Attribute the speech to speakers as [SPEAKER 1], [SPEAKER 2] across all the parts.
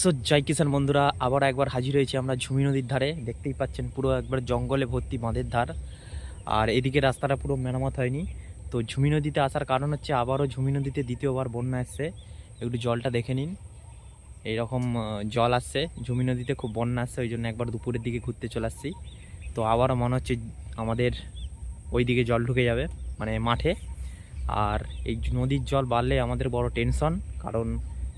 [SPEAKER 1] So জয় কিষান বন্ধুরা আবার একবার হাজির হয়েছি আমরা ঝুমি নদীর ধারে। দেখতেই পাচ্ছেন পুরো একবার জঙ্গলে ভর্তি বাঁধের ধার। আর এদিকে রাস্তাটা পুরো মেরামত হয়নি। তো ঝুমি নদীতে আসার কারণ হচ্ছে আবারও ঝুমি নদীতে দ্বিতীয়বার বন্যা আসছে একটু জলটা দেখে নিন। এইরকম জল আসছে। ঝুমি নদীতে খুব বন্যা আসছে, ওই জন্য একবার দুপুরের দিকে ঘুরতে চলে আসছি। তো আবারও মনে হচ্ছে আমাদের ওই দিকে জল ঢুকে যাবে মানে মাঠে। আর এই নদীর জল বাড়লে আমাদের বড় টেনশন, কারণ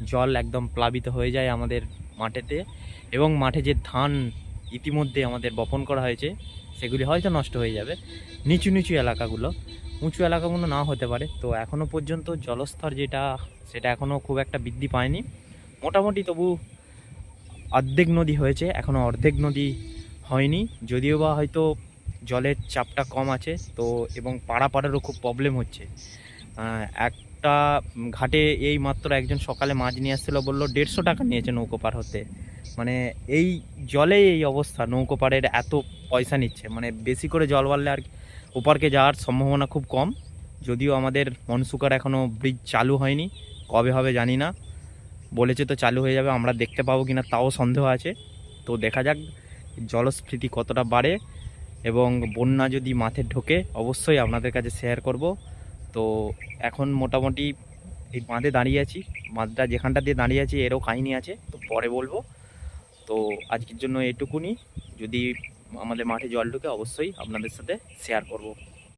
[SPEAKER 1] জল একদম প্লাবিত হয়ে যায় আমাদের মাঠেতে এবং মাঠে যে ধান ইতিমধ্যে আমাদের বপন করা হয়েছে সেগুলি হয়তো নষ্ট হয়ে যাবে। নিচু নিচু এলাকাগুলো উঁচু এলাকাগুলো না হতে পারে। তো এখনও পর্যন্ত জলস্তর যেটা সেটা এখনও খুব একটা বৃদ্ধি পায়নি। মোটামুটি তবু অর্ধেক নদী হয়েছে এখনও অর্ধেক নদী হয়নি। যদিও বা হয়তো জলের চাপটা কম আছে তো এবং পাড়া পাড়ারও খুব প্রবলেম হচ্ছে। আহ, একটা ঘাটে এই মাত্র একজন সকালে মাছ নিয়ে আসছিল, বলল, দেড়শো টাকা নিয়েছে নৌকো পার হতে। মানে এই জলে এই অবস্থা, নৌকো পাড়ের এত পয়সা নিচ্ছে। মানে বেশি করে জল বাড়লে আর ওপারকে যাওয়ার সম্ভাবনা খুব কম। যদিও আমাদের মনসুকার এখনও ব্রিজ চালু হয়নি, কবে হবে জানি না। বলেছে তো চালু হয়ে যাবে, আমরা দেখতে পাবো কিনা তাও সন্দেহ আছে। তো দেখা যাক জলস্ফীতি কতটা বাড়ে এবং বন্যা যদি মাঠে ঢোকে, অবশ্যই আপনাদের কাছে শেয়ার করব। তো এখন মোটামুটি এই বাঁধে দাঁড়িয়ে আছি। বাঁধটা যেখানটা দিয়ে দাঁড়িয়ে আছি, এরও কাহিনি আছে, তো পরে বলব। তো আজকের জন্য এটুকুনি। যদি আমাদের মাঠে জল ঢুকে, অবশ্যই আপনাদের সাথে শেয়ার করব।